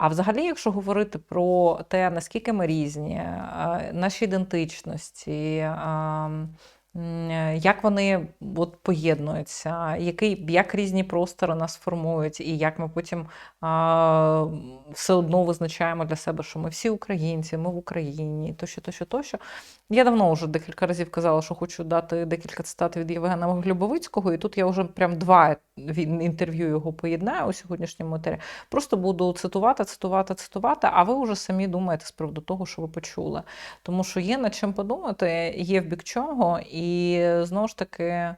А взагалі, якщо говорити про те, наскільки ми різні, е, наші ідентичності, як вони от, поєднуються, який, як різні простори нас формують, і як ми потім а, все одно визначаємо для себе, що ми всі українці, ми в Україні, тощо, тощо, тощо. Я давно вже декілька разів казала, що хочу дати декілька цитат від Євгена Глюбовицького, і тут я вже прям два інтерв'ю його поєднаю у сьогоднішньому етері. Просто буду цитувати, цитувати, цитувати, а ви вже самі думаєте з приводу того, що ви почули. Тому що є над чим подумати, є в бік чого, знову ж таки,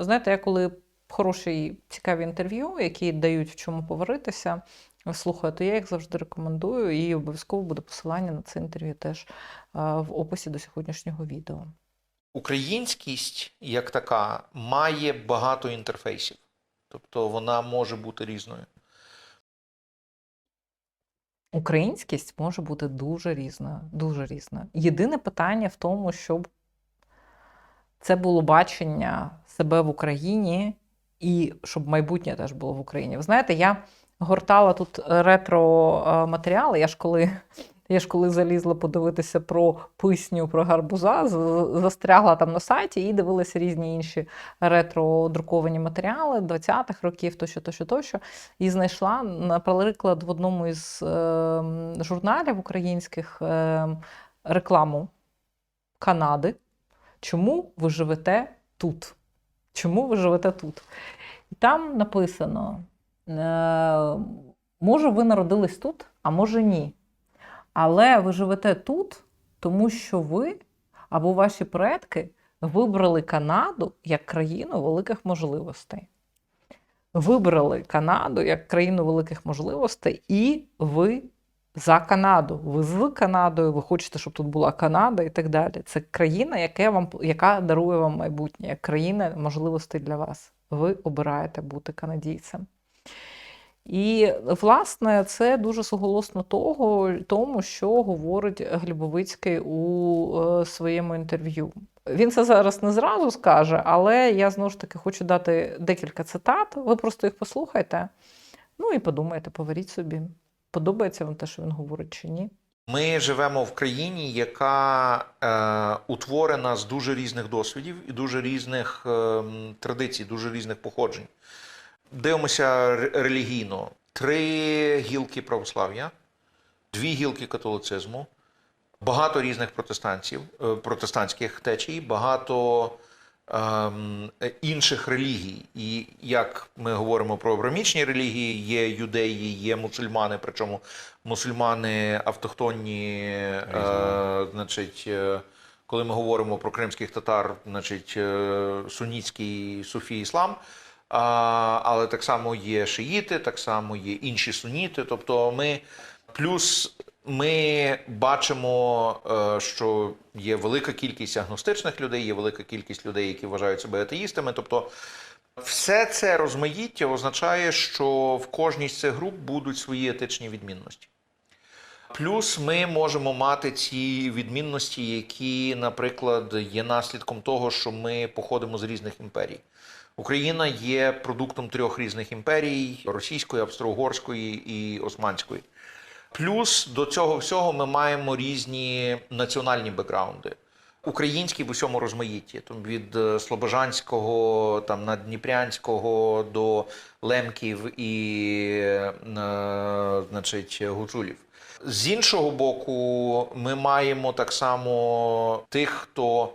знаєте, я коли хороші цікаві інтерв'ю, які дають в чому поваритися, слухаю, то я їх завжди рекомендую, і обов'язково буде посилання на це інтерв'ю теж в описі до сьогоднішнього відео. Українськість як така має багато інтерфейсів, тобто вона може бути різною. Українськість може бути дуже різна, дуже різна. Єдине питання в тому, щоб це було бачення себе в Україні, і щоб майбутнє теж було в Україні. Ви знаєте, я гортала тут ретро е, матеріали. Я ж коли, я ж коли залізла подивитися про писню про гарбуза, застрягла там на сайті і дивилася різні інші ретро друковані матеріали 20-х років, тощо, тощо, тощо. І знайшла, наприклад, в одному із е, журналів українських е, рекламу Канади. Чому ви живете тут? Чому ви живете тут? І там написано: е, може, ви народились тут, а може ні. Але ви живете тут, тому що ви або ваші предки вибрали Канаду як країну великих можливостей. Вибрали Канаду як країну великих можливостей, і ви за Канаду. Ви з Канадою, ви хочете, щоб тут була Канада і так далі. Це країна, яке вам, яка дарує вам майбутнє, країна можливостей для вас. Ви обираєте бути канадійцем. І, власне, це дуже суголосно того, тому, що говорить Глібовицький у е, своєму інтерв'ю. Він це зараз не зразу скаже, але я знову ж таки хочу дати декілька цитат. Ви просто їх послухайте. Ну і подумайте, поверіть собі, подобається вам те, що він говорить чи ні. Ми живемо в країні, яка е, утворена з дуже різних досвідів і дуже різних е, традицій, дуже різних походжень. Дивимося релігійно: три гілки православ'я, дві гілки католицизму, багато різних протестантів, е, протестантських течій, багато інших релігій. І як ми говоримо про абрамічні релігії, є юдеї, є мусульмани, причому мусульмани автохтонні, е, значить. е, Коли ми говоримо про кримських татар, значить е, сунітський суфій іслам, а, але так само є шиїти, так само є інші суніти. Тобто ми плюс ми бачимо, е, що є велика кількість агностичних людей, є велика кількість людей, які вважають себе атеїстами. Тобто, все це розмаїття означає, що в кожній з цих груп будуть свої етичні відмінності. Плюс ми можемо мати ці відмінності, які, наприклад, є наслідком того, що ми походимо з різних імперій. Україна є продуктом трьох різних імперій: російської, австро-угорської і османської. Плюс до цього всього ми маємо різні національні бекграунди. Український в усьому розмаїтті, там від е, Слобожанського, там Надніпрянського до Лемків і е, значить, гуцулів. З іншого боку, ми маємо так само тих, хто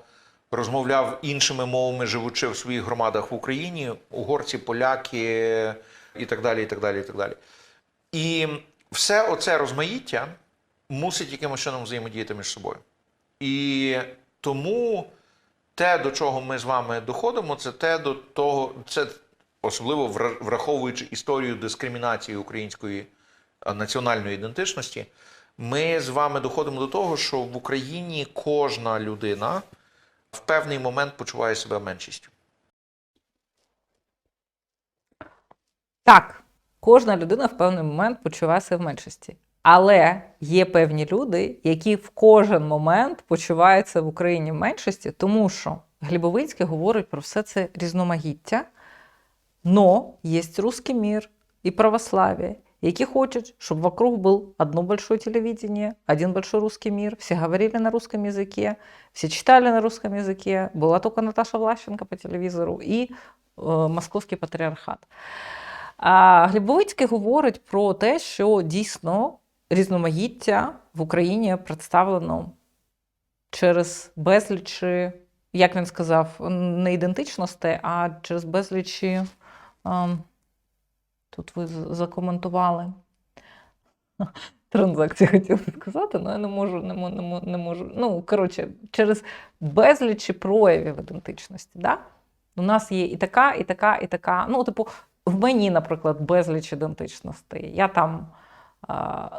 розмовляв іншими мовами, живучи в своїх громадах в Україні, угорці, поляки і так далі. І так далі, і так далі. І все оце розмаїття мусить якимось чином взаємодіяти між собою. І тому те, до чого ми з вами доходимо, це те до того, це особливо враховуючи історію дискримінації української національної ідентичності, ми з вами доходимо до того, що в Україні кожна людина в певний момент почуває себе меншістю. Так, кожна людина в певний момент почуває себе в меншості. Але є певні люди, які в кожен момент почуваються в Україні в меншості, тому що Глібовицький говорить про все це різноманіття, но є русський мір і православ'я, які хочуть, щоб вокруг был одно большое телевидение, один большой русский мир, все говорили на русском языке, все читали на русском языке, была только Наташа Влащенко по телевізору і е, Московський патріархат. А Глібовицький говорить про те, що дійсно різноманіття в Україні представлено через безлічі, як він сказав, не ідентичностей, а через безлічі. Тут ви закоментували. Транзакції хотіла сказати, але я не можу, не можу, не можу. Ну, коротше, через безлічі проявів ідентичності. Да? У нас є і така, і така, і така. Ну, типу, в мені, наприклад, безліч ідентичностей. Я там,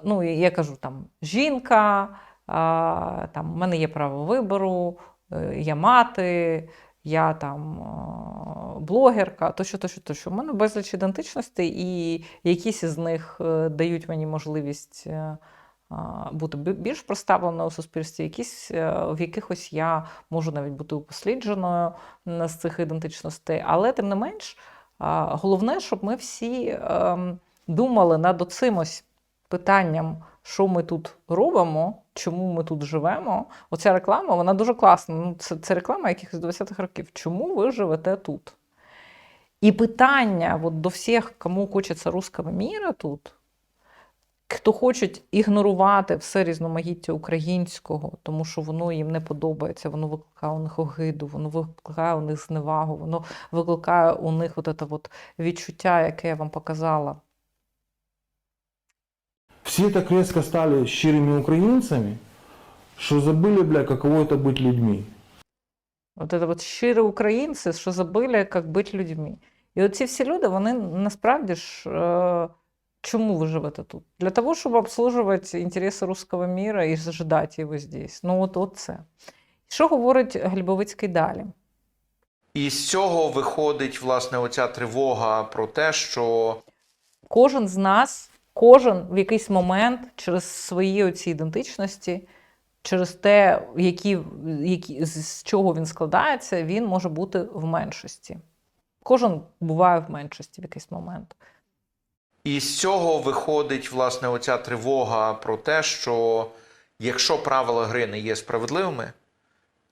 ну, я кажу, там жінка, там, в мене є право вибору, е, я мати, я там блогерка, тощо, тощо, тощо. У мене безліч ідентичностей, і якісь із них е, дають мені можливість. е, Бути більш представленою у суспільстві, якісь, в якихось я можу навіть бути упослідженою з цих ідентичностей, але тим не менш, головне, щоб ми всі ем, думали над оцим ось питанням, що ми тут робимо, чому ми тут живемо. Оця реклама, вона дуже класна. Ну, це, це реклама якихось 20-х років. Чому ви живете тут? І питання от, до всіх, кому хочеться русского міра тут, хто хочуть ігнорувати все різноманіття українського, тому що воно їм не подобається, воно викликає у них огиду, воно викликає у них зневагу, воно викликає у них от це от відчуття, яке я вам показала. Все так резко стали щирыми украинцами, что забыли, бля, каково это быть людьми. От це от щирі українці, що забили, як бути людьми. І оці всі люди, вони насправді ж. Е, чому ви живете тут? Для того, щоб обслужувати інтереси руського міра і ждати його здесь. Ну, от, от це. Що говорить Глібовицький далі? І з цього виходить власне оця тривога про те, що Кожен з нас, кожен в якийсь момент через свої оці ідентичності, через те, які, які, з чого він складається, він може бути в меншості. Кожен буває в меншості в якийсь момент. І з цього виходить власне оця тривога про те, що якщо правила гри не є справедливими,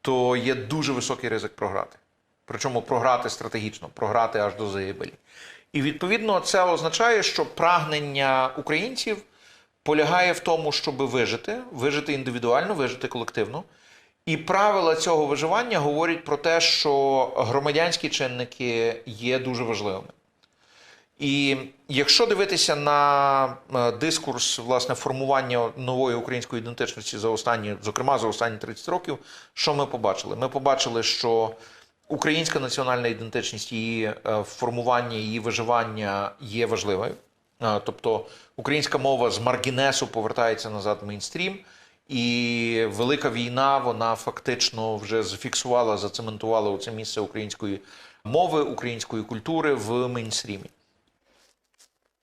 то є дуже високий ризик програти. Причому програти стратегічно, програти аж до загибелі. І відповідно це означає, що прагнення українців полягає в тому, щоб вижити, вижити індивідуально, вижити колективно. І правила цього виживання говорять про те, що громадянські чинники є дуже важливими. І якщо дивитися на е, дискурс власне формування нової української ідентичності за останні, зокрема за останні 30 років, що ми побачили? Ми побачили, що українська національна ідентичність, її е, формування, її виживання є важливою. Е, Тобто українська мова з маргінесу повертається назад в мейнстрім, і велика війна вона фактично вже зафіксувала, зацементувала це місце української мови, української культури в мейнстрімі.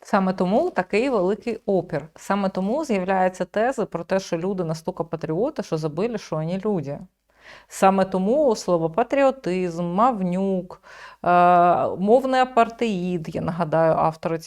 Саме тому такий великий опір. Саме тому з'являються тези про те, що люди настільки патріоти, що забили, що вони люди. Саме тому слово патріотизм, мавнюк, е, мовний апартеїд, я нагадаю, автори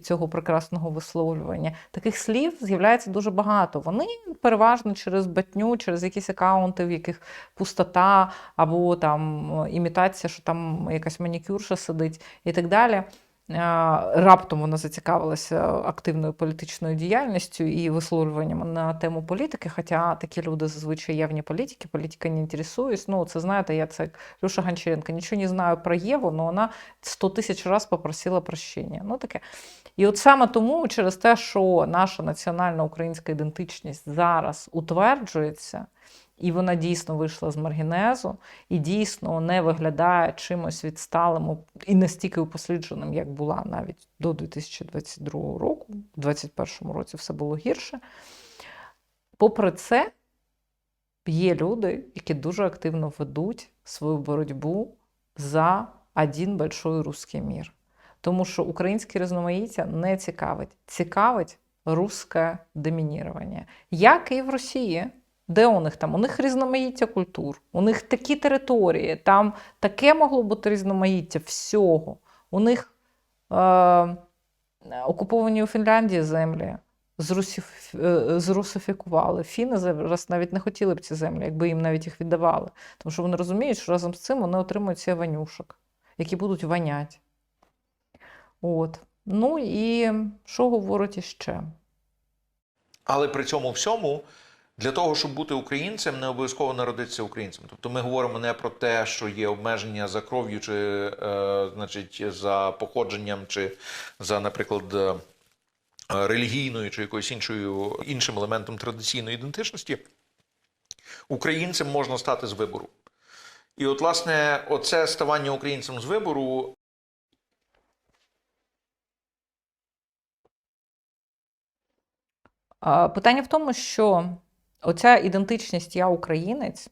цього прекрасного висловлювання. Таких слів з'являється дуже багато. Вони переважно через батню, через якісь акаунти, в яких пустота або там імітація, що там якась манікюрша сидить і так далі. Раптом вона зацікавилася активною політичною діяльністю і висловлюванням на тему політики. Хоча такі люди зазвичай явні політики, політика не інтересуюсь. Ну, це знаєте, я це Люша Гончаренко. Нічого не знаю про Єву, але вона 100 тисяч разів попросила прощення. Ну таке. І от саме тому, через те, що наша національна українська ідентичність зараз утверджується. І вона дійсно вийшла з маргінезу і дійсно не виглядає чимось відсталим і настільки упослідженим, як була навіть до 2022 року. У 2021 році все було гірше. Попри це, є люди, які дуже активно ведуть свою боротьбу за один большой русский мір. Тому що українське різноманіття не цікавить. Цікавить русське домінірування. Як і в Росії. Де у них там? У них різноманіття культур, у них такі території, там таке могло бути різноманіття всього. У них е, Окуповані у Фінляндії землі зрусиф... е, зрусифікували. Фіни зараз навіть не хотіли б ці землі, якби їм навіть їх віддавали. Тому що вони розуміють, що разом з цим вони отримують ці ванюшок, які будуть ванять. От. Ну і що говорить іще? Але при цьому всьому, для того, щоб бути українцем, не обов'язково народитися українцем. Тобто ми говоримо не про те, що є обмеження за кров'ю, чи е, значить, за походженням, чи за, наприклад, е, релігійною чи якоюсь іншою іншим елементом традиційної ідентичності. Українцем можна стати з вибору. І от, власне, оце ставання українцем з вибору Питання в тому, що оця ідентичність я українець.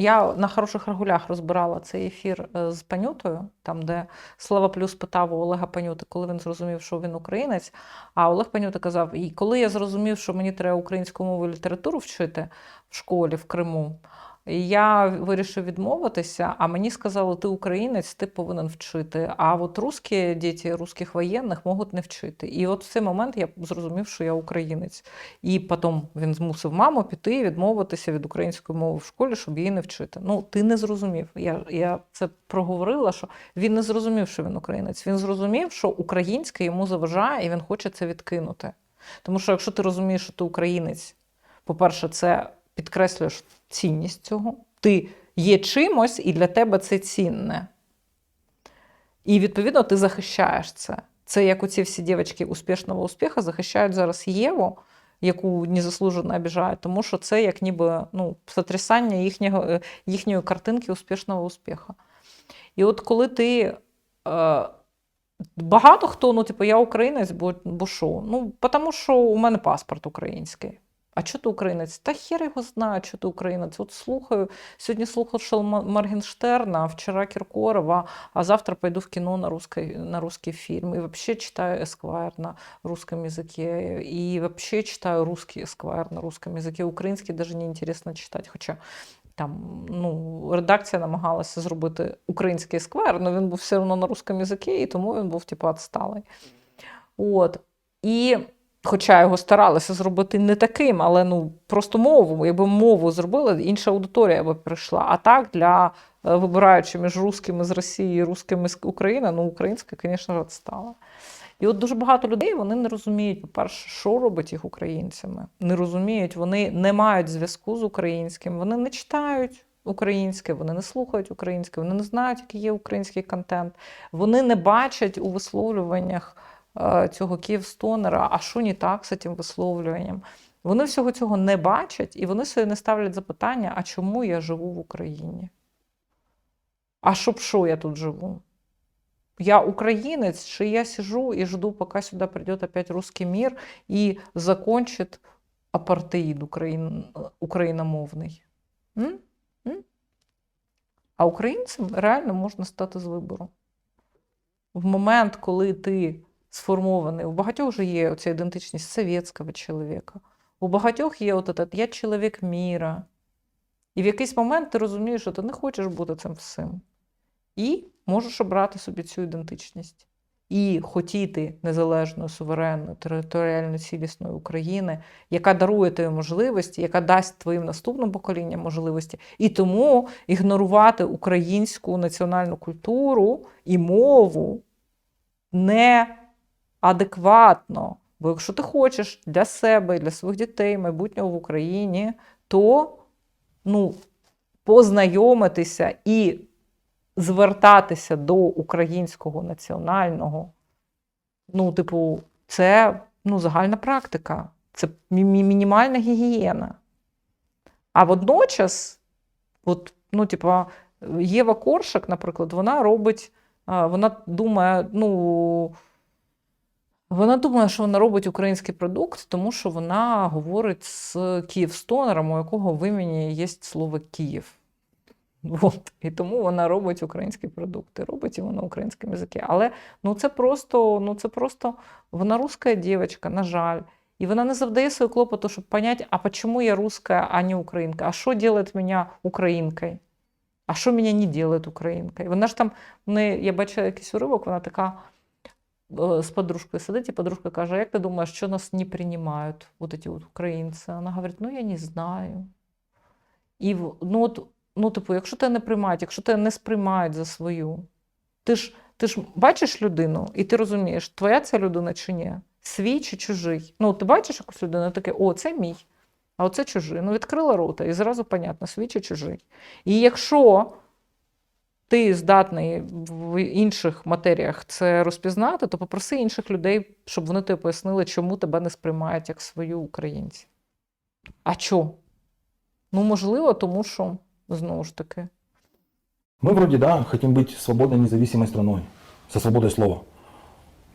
Я на хороших регулях розбирала цей ефір е, з Панютою, там, де Слава Плюс питав у Олега Панюти, коли він зрозумів, що він українець. А Олег Панюта казав: і коли я зрозумів, що мені треба українську мову і літературу вчити в школі в Криму, я вирішив відмовитися, а мені сказали, ти українець, ти повинен вчити. А от русські діти русських воєнних можуть не вчити. І от в цей момент я зрозумів, що я українець. І потім він змусив маму піти і відмовитися від української мови в школі, щоб її не вчити. Ну, ти не зрозумів. Я, я це проговорила, що він не зрозумів, що він українець. Він зрозумів, що українське йому заважає, і він хоче це відкинути. Тому що якщо ти розумієш, що ти українець, по-перше, це підкреслюєш цінність цього. Ти є чимось, і для тебе це цінне. І відповідно ти захищаєш це. Це як оці всі дівчатки успішного успіху захищають зараз Єву, яку незаслужено обіжають, тому що це як ніби ну, сотрясання їхнього, е, їхньої картинки успішного успіху. І от коли ти. Е, Багато хто, ну, типу, я українець, бо, бо що? Ну, тому що у мене паспорт український. А що ти українець? Та хер його знає, що ти українець. От слухаю, сьогодні слухав Шел Моргенштерна, а вчора Кіркорова, а завтра пойду в кіно на русский, на русский фильм. И вообще читаю Эсквайр на русском языке. И вообще читаю русский Эсквайр на русском языке. Український даже не інтересно читати. Хоча там ну, редакція намагалася зробити український есквер, але він був все одно на русском язикі, і тому він був типу відсталий. От. І Хоча його старалися зробити не таким, але ну просто мову. Якби мову зробили, інша аудиторія би прийшла. А так для е, вибираючи між русскими з Росії і русскими з України, ну українська, звісно, відстала. І от дуже багато людей вони не розуміють, по-перше, що робить їх українцями. Не розуміють, вони не мають зв'язку з українським, вони не читають українське, вони не слухають українське, вони не знають, який є український контент. Вони не бачать у висловлюваннях цього Київстонера, а що не так з цим висловлюванням. Вони всього цього не бачать, і вони собі не ставлять запитання, а чому я живу в Україні? А щоб що я тут живу? Я українець, чи я сижу и жду, пока сюда придет опять русский мир и закончит апартеїд україн... україномовний? М? М? А українцям реально можна стати з вибору. В момент, коли ти сформований, у багатьох же є оця ідентичність совєтського чоловіка, у багатьох є от этот, я чоловік міра. І в якийсь момент ти розумієш, що ти не хочеш бути цим всім. І можеш обрати собі цю ідентичність. І хотіти незалежної, суверенної, територіально цілісної України, яка дарує тобі можливості, яка дасть твоїм наступним поколінням можливості, і тому ігнорувати українську національну культуру і мову неадекватно. Бо якщо ти хочеш для себе для своїх дітей майбутнього в Україні, то ну, познайомитися і звертатися до українського національного, ну, типу, це ну, загальна практика, це мі- мі- мінімальна гігієна. А водночас, от, ну, типу, Єва Коршак, наприклад, вона робить, вона думає, ну. Вона думає, що вона робить український продукт, тому що вона говорить з Київстонером, у якого в імені є слово Київ. От. І тому вона робить українські продукти, робить його на українському язикі. Але ну, це просто, ну, це просто вона руська дівчинка, на жаль. І вона не завдає свою клопоту, щоб понять, а чому я русская, а не українка? А що робить мене українкою? А що мене не робить українкою? Вона ж там, не, я бачила якийсь уривок, вона така. Э, с подружкой сидить, и подружка каже, «А як ти думаєш, що нас не приймають, вот эти вот українці? Вона говорить, ну я не знаю. І ну, от, ну, типу, якщо тебе не приймають, якщо тебе не сприймають за свою, ти ж, ти ж бачиш людину, і ти розумієш, твоя ця людина чи ні, свій чи чужий. Ну, ти бачиш якусь людину, таке, о, це мій, а оце чужий. Ну, відкрила рота, і зразу понятно, свій чи чужий. І якщо ти здатний в інших матеріях це розпізнати, то попроси інших людей, щоб вони тобі пояснили, чому тебе не сприймають як свою українці. А чо? Ну, можливо, тому що, знову ж таки, Мы вроде, да, хотим быть свободной, независимой страной, со свободой слова.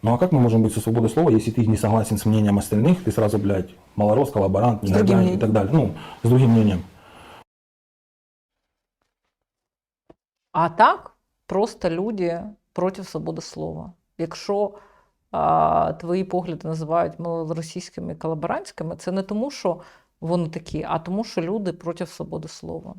Ну а как мы можем быть со свободой слова, если ты не согласен с мнением остальных, ты сразу, блядь, малорос, коллаборант, С другим негодяй и мнением. так далее. Ну, с другим мнением. А так просто люди проти свободи слова. Якщо а, твої погляди називають малоросійськими колаборантськими, це не тому, що вони такі, а тому, що люди проти свободи слова.